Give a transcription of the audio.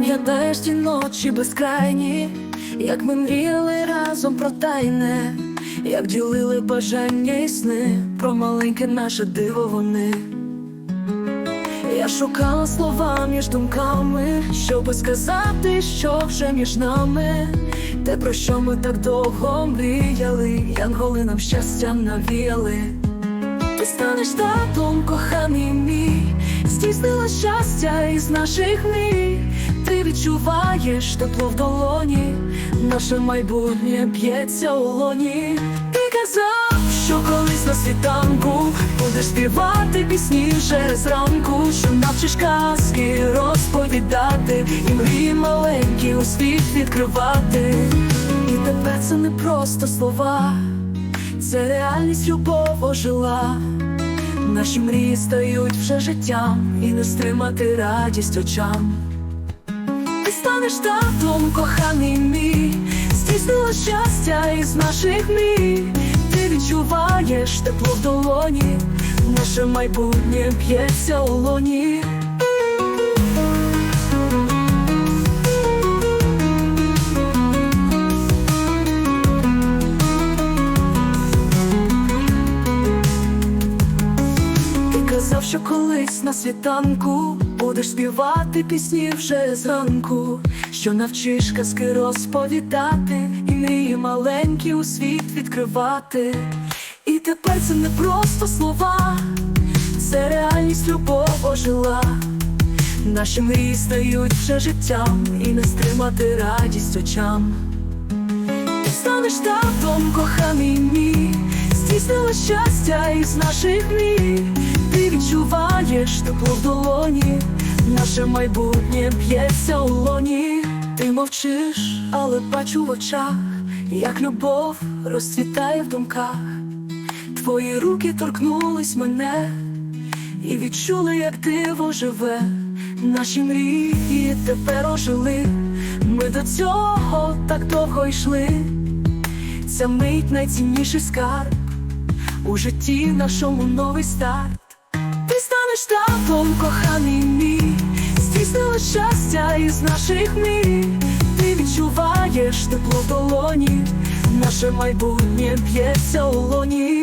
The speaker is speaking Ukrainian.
Пам'ятаєш ті ночі безкрайні, як ми мріяли разом про тайне, як ділили бажання і сни, про маленьке наше диво вони. Я шукала слова між думками, щоби сказати, що вже між нами, те, про що ми так довго мріяли, янголи нам щастя навіяли. Ти станеш татом, коханий мій, здійснила щастя із наших мрій. Ти відчуваєш тепло в долоні, наше майбутнє б'ється у лоні. Ти казав, що колись на світанку будеш співати пісні вже зранку, що навчиш казки розповідати, і мрії маленькі у світ відкривати. І тепер це не просто слова. Це реальність любов ожила. Наші мрії стають вже життям і не стримати радість очам. Ти станеш татом, коханий мій, здійснила щастя із наших мрій. Ти відчуваєш тепло в долоні, наше майбутнє б'ється у лоні. Ти казав, що колись на світанку будеш співати пісні вже зранку, що навчиш казки розповідати, і мрії маленькі у світ відкривати. І тепер це не просто слова, це реальність любов ожила. Наші мрії стають вже життям і не стримати радість очам. Ти станеш татом, коханий мій, здійснила щастя із наших мрій. Ти відчуваєш тепло в долоні, наше майбутнє б'ється у лоні. Ти мовчиш, але бачу в очах, як любов розцвітає в думках. Твої руки торкнулись мене і відчули, як диво живе. Наші мрії тепер ожили. Ми до цього так довго йшли. Ця мить найцінніший скарб у житті нашому новий старт. Станеш коханий мій, здійснила щастя із наших мрій. Ти відчуваєш тепло долоні, наше майбутнє б'ється у лоні.